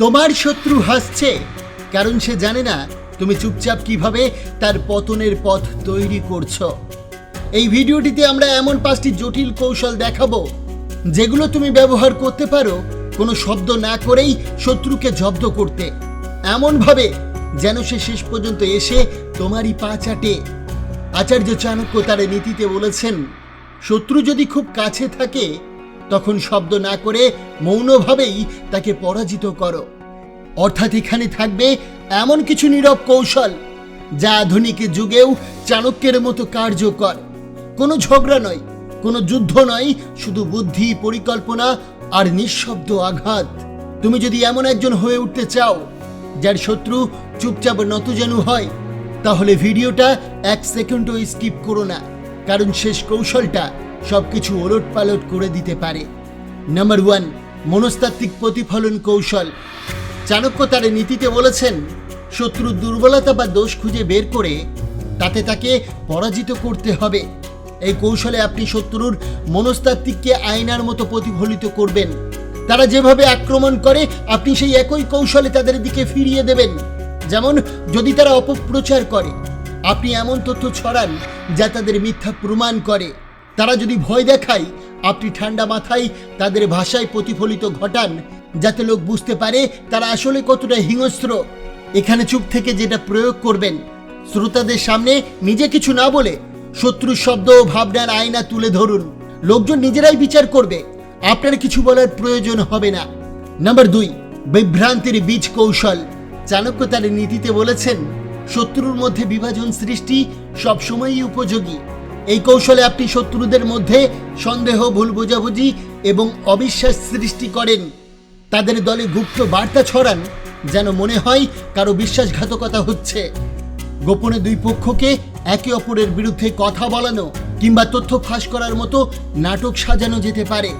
তোমার শত্রু হাসছে। কারণ সে জানে না তুমি চুপচাপ কীভাবে তার পতনের পথ তৈরি করছ। এই ভিডিওটিতে আমরা এমন পাঁচটি জটিল কৌশল দেখাবো, যেগুলো তুমি ব্যবহার করতে পারো কোনো শব্দ না করেই শত্রুকে জব্দ করতে। এমনভাবে যেন সে শেষ পর্যন্ত এসে তোমারই পা চাটে। আচার্য চাণক্য তার নীতিতে বলেছেন, শত্রু যদি খুব কাছে থাকে তখন শব্দ না করে মৌনভাবেই তাকে পরাজিত করো। অর্থাৎ এখানে থাকবে এমন কিছু নীরব কৌশল, যা আধুনিক যুগেও চাণক্যের মতো কার্যকর। কোনো ঝগড়া নয়, কোনো যুদ্ধ নয়, শুধু বুদ্ধি, পরিকল্পনা আর নিঃশব্দ আঘাত। তুমি যদি এমন একজন হয়ে উঠতে চাও, যার শত্রু চুপচাপ নতজানু হয়, তাহলে ভিডিওটা এক সেকেন্ডও স্কিপ করো না, কারণ শেষ কৌশলটা সবকিছু ওলট পালট করে দিতে পারে। নাম্বার ওয়ান মনস্তাত্ত্বিক প্রতিফলন কৌশল। চাণক্য তার নীতিতে বলেছেন, শত্রুর দুর্বলতা বা দোষ খুঁজে বের করে তাতে তাকে পরাজিত করতে হবে। এই কৌশলে আপনি শত্রুর মনস্তাত্ত্বিককে আয়নার মতো প্রতিফলিত করবেন। তারা যেভাবে আক্রমণ করে, আপনি সেই একই কৌশলে তাদের দিকে ফিরিয়ে দেবেন। যেমন, যদি তারা অপপ্রচার করে, আপনি এমন তথ্য ছড়ান যা তাদের মিথ্যা প্রমাণ করে। তারা যদি ভয় দেখায়, আপনি ঠান্ডা মাথায় তাদের ভাষায় প্রতিফলিত ঘটান, যাতে লোক বুঝতে পারে তারা আসলে কতটা হিংস্র। এখানে চুপ থেকে যেটা প্রয়োগ করবেন, শ্রোতাদের সামনে নিজে কিছু না বলে শত্রুর শব্দ ও ভাবনার আয়না তুলে ধরুন। লোকজন নিজেরাই বিচার করবে, আপনার কিছু বলার প্রয়োজন হবে না। নাম্বার দুই, বিভ্রান্তির বীজ কৌশল। চাণক্য তার নীতিতে বলেছেন, শত্রুর মধ্যে বিভাজন সৃষ্টি সবসময়ই উপযোগী। এই কৌশলে আপনি শত্রুদের মধ্যে সন্দেহ, ভুল বোঝাবুঝি এবং অবিশ্বাস সৃষ্টি করেন। তাদের দলে গুপ্ত বার্তা ছড়ান, যেন মনে হয় কারও বিশ্বাসঘাতকতা হচ্ছে। গোপনে দুই পক্ষকে একে অপরের বিরুদ্ধে কথা বলানো কিংবা তথ্য ফাঁস করার মতো নাটক সাজানো যেতে পারে।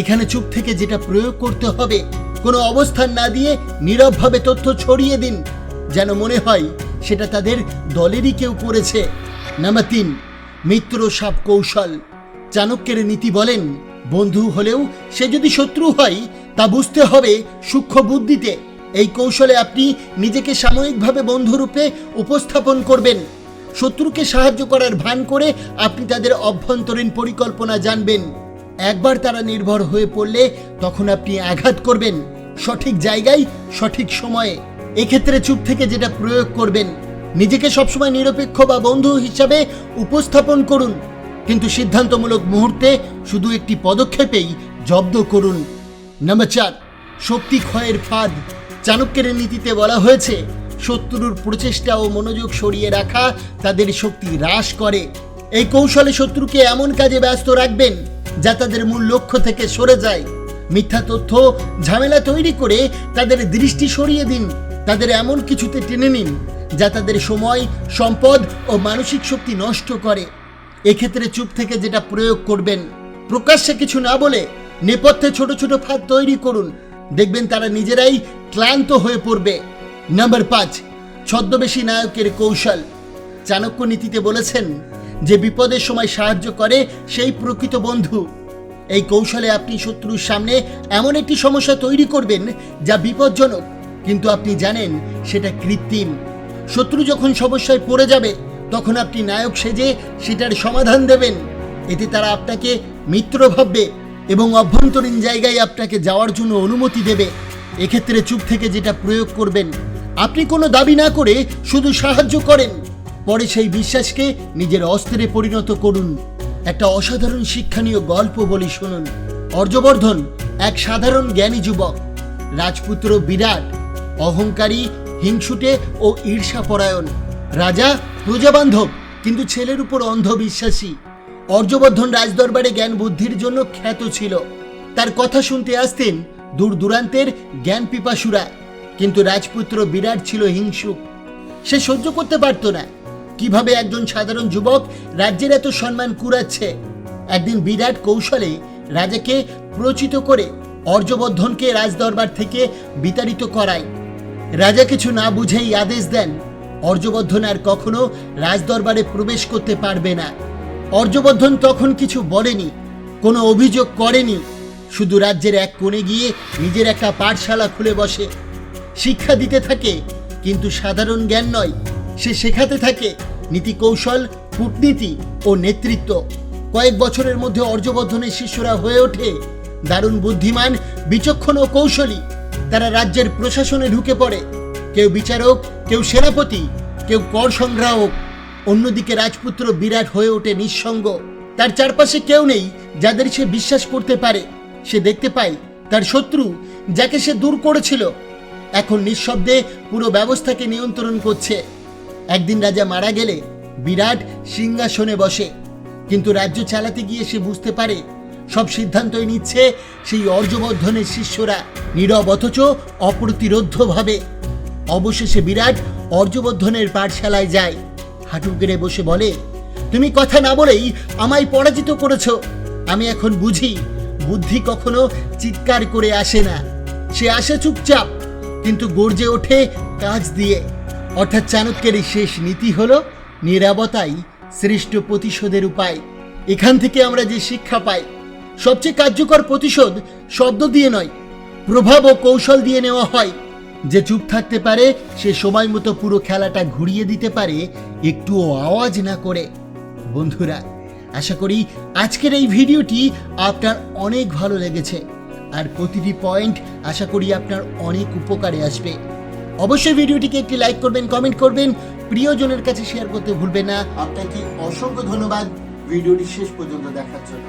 এখানে চুপ থেকে যেটা প্রয়োগ করতে হবে, কোনো অবস্থান না দিয়ে নীরবভাবে তথ্য ছড়িয়ে দিন, যেন মনে হয় সেটা তাদের দলেরই কেউ করেছে। নাম্বার তিন মিত্র সাপ কৌশল। চাণক্যের নীতি বলেন, বন্ধু হলেও সে যদি শত্রু হয়, তা বুঝতে হবে সূক্ষ্ম বুদ্ধিতে। এই কৌশলে আপনি নিজেকে সাময়িকভাবে বন্ধুরূপে উপস্থাপন করবেন। শত্রুকে সাহায্য করার ভান করে আপনি তাদের অভ্যন্তরীণ পরিকল্পনা জানবেন। একবার তারা নির্ভর হয়ে পড়লে তখন আপনি আঘাত করবেন। সঠিক জায়গায়, সঠিক সময়ে। এক্ষেত্রে চুপ থেকে যেটা প্রয়োগ করবেন। নিজেকে সবসময় নিরপেক্ষ বা বন্ধু হিসাবে উপস্থাপন করুন। কিন্তু সিদ্ধান্তমূলক মুহূর্তে শুধু একটি পদক্ষেপেই জব্দ করুন। নাম্বার চার, শক্তি ক্ষয়ের ফাঁদ। চাণক্যের নীতিতে বলা হয়েছে, শত্রুর প্রচেষ্টা ও মনোযোগ সরিয়ে রাখা তাদের শক্তি হ্রাস করে। এই কৌশলে শত্রুকে এমন কাজে ব্যস্ত রাখবেন যা তাদের মূল লক্ষ্য থেকে সরে যায়। মিথ্যা তথ্য, ঝামেলা তৈরি করে তাদের দৃষ্টি সরিয়ে দিন। তাদের এমন কিছুতে টেনে নিন যা তাদের সময়, সম্পদ ও মানসিক শক্তি নষ্ট করে। এক্ষেত্রে চুপ থেকে যেটা প্রয়োগ করবেন, প্রকাশ্যে কিছু না বলে নেপথ্যে ছোট ছোট ফাঁদ তৈরি করুন। দেখবেন তারা নিজেরাই ক্লান্ত হয়ে পড়বে। নাম্বার পাঁচ, ছদ্মবেশী নায়কের কৌশল। চাণক্য নীতিতে বলেছেন যে বিপদের সময় সাহায্য করে সেই প্রকৃত বন্ধু। এই কৌশলে আপনি শত্রুর সামনে এমন একটি সমস্যা তৈরি করবেন যা বিপজ্জনক। কিন্তু আপনি জানেন, সেটা কৃত্রিম। শত্রু যখন সমস্যায় পড়ে যাবে, তখন আপনি নায়ক সেজে সেটার সমাধান দেবেন। এতে তারা আপনাকে মিত্র ভাববে এবং অভ্যন্তরীণ জায়গায় আপনাকে যাওয়ার জন্য অনুমতি দেবে। এক্ষেত্রে চুপ থেকে যেটা প্রয়োগ করবেন, আপনি কোনো দাবি না করে শুধু সাহায্য করেন। পরে সেই বিশ্বাসকে নিজের অস্ত্রে পরিণত করুন। একটা অসাধারণ শিক্ষণীয় গল্প বলি শুনুন। অর্জবর্ধন এক সাধারণ জ্ঞানী যুবক। রাজপুত্র বিরাট অহংকারী, হিংসুটে ও ঈর্ষাপরায়ণ। রাজা প্রজাবান্ধব, কিন্তু ছেলের উপর অন্ধবিশ্বাসী। অর্জবর্ধন রাজদরবারে জ্ঞান বুদ্ধির জন্য খ্যাত ছিল। তার কথা শুনতে আসতেন দূর দূরান্তের জ্ঞান পিপাসুরা কিন্তু রাজপুত্র বিরাট ছিল হিংসুক। সে সহ্য করতে পারত না। কীভাবে একজন সাধারণ যুবক রাজ্যের এত সম্মান কুড়াচ্ছে? একদিন বিরাট কৌশলে রাজাকে প্রচিত করে অর্জবর্ধনকে রাজদরবার থেকে বিতাড়িত করায়। রাজা কিছু না বুঝেই আদেশ দেন অর্জবর্ধন আর কখনো রাজদরবারে প্রবেশ করতে পারবে না। অর্জবর্ধন তখন কিছু বলেনি, কোনো অভিযোগ করেনি, শুধু রাজ্যের এক কোণে গিয়ে নিজের একটা পাঠশালা খুলে বসে। শিক্ষা দিতে থাকে, কিন্তু সাধারণ জ্ঞান নয়, সে শেখাতে থাকে নীতি কৌশল কূটনীতি ও নেতৃত্ব। কয়েক বছরের মধ্যে অর্জবর্ধনের শিষ্যরা হয়ে ওঠে, দারুণ বুদ্ধিমান, বিচক্ষণ ও কৌশলী। তারা রাজ্যের প্রশাসনে ঢুকে পড়ে। কেউ বিচারক, কেউ সেনাপতি, কেউ কর সংগ্রাহক, অন্যদিকে রাজপুত্র বিরাট হয়ে ওঠে নিঃসঙ্গ। তার চারপাশে কেউ নেই যাদের সে বিশ্বাস করতে পারে। সে দেখতে পায় তার শত্রু যাকে সে দূর করেছিল। এখন নিঃশব্দে পুরো ব্যবস্থাকে নিয়ন্ত্রণ করছে। একদিন রাজা মারা গেলে বিরাট সিংহাসনে বসে। কিন্তু রাজ্য চালাতে গিয়ে সে বুঝতে পারে সব সিদ্ধান্তই নিচ্ছে সেই অর্জবর্ধনের শিষ্যরা। নীরব অথচ অপ্রতিরোধ্যভাবে। অবশেষে বিরাট অর্জবর্ধনের পাঠশালায় যায়। হাঁটু গেড়ে বসে বলে, তুমি কথা না বলেই আমায় পরাজিত করেছ। আমি এখন বুঝি বুদ্ধি কখনো চিৎকার করে আসে না। সে আসে চুপচাপ, কিন্তু গর্জে ওঠে কাজ দিয়ে। অর্থাৎ চাণক্যের শেষ নীতি হলো নিরাপত্তাই শ্রেষ্ঠ প্রতিশোধের উপায়। এখান থেকে আমরা যে শিক্ষা পাই সবচেয়ে কার্যকর প্রতিশোধ শব্দ দিয়ে নয়, প্রভাব ও কৌশল দিয়ে নেওয়া হয়। যে চুপ থাকতে পারে, সে সময় মতো পুরো খেলাটা ঘুরিয়ে দিতে পারে, একটুও আওয়াজ না করে। বন্ধুরা, আশা করি আজকের এই ভিডিওটি আপনার অনেক ভালো লেগেছে। আর প্রতিটি পয়েন্ট আশা করি আপনার অনেক উপকারে আসবে। অবশ্যই ভিডিওটিকে একটি লাইক করবেন, কমেন্ট করবেন, প্রিয়জনের কাছে শেয়ার করতে ভুলবেন না। আপনাকে অসংখ্য ধন্যবাদ। ভিডিওটি শেষ পর্যন্ত দেখার জন্য।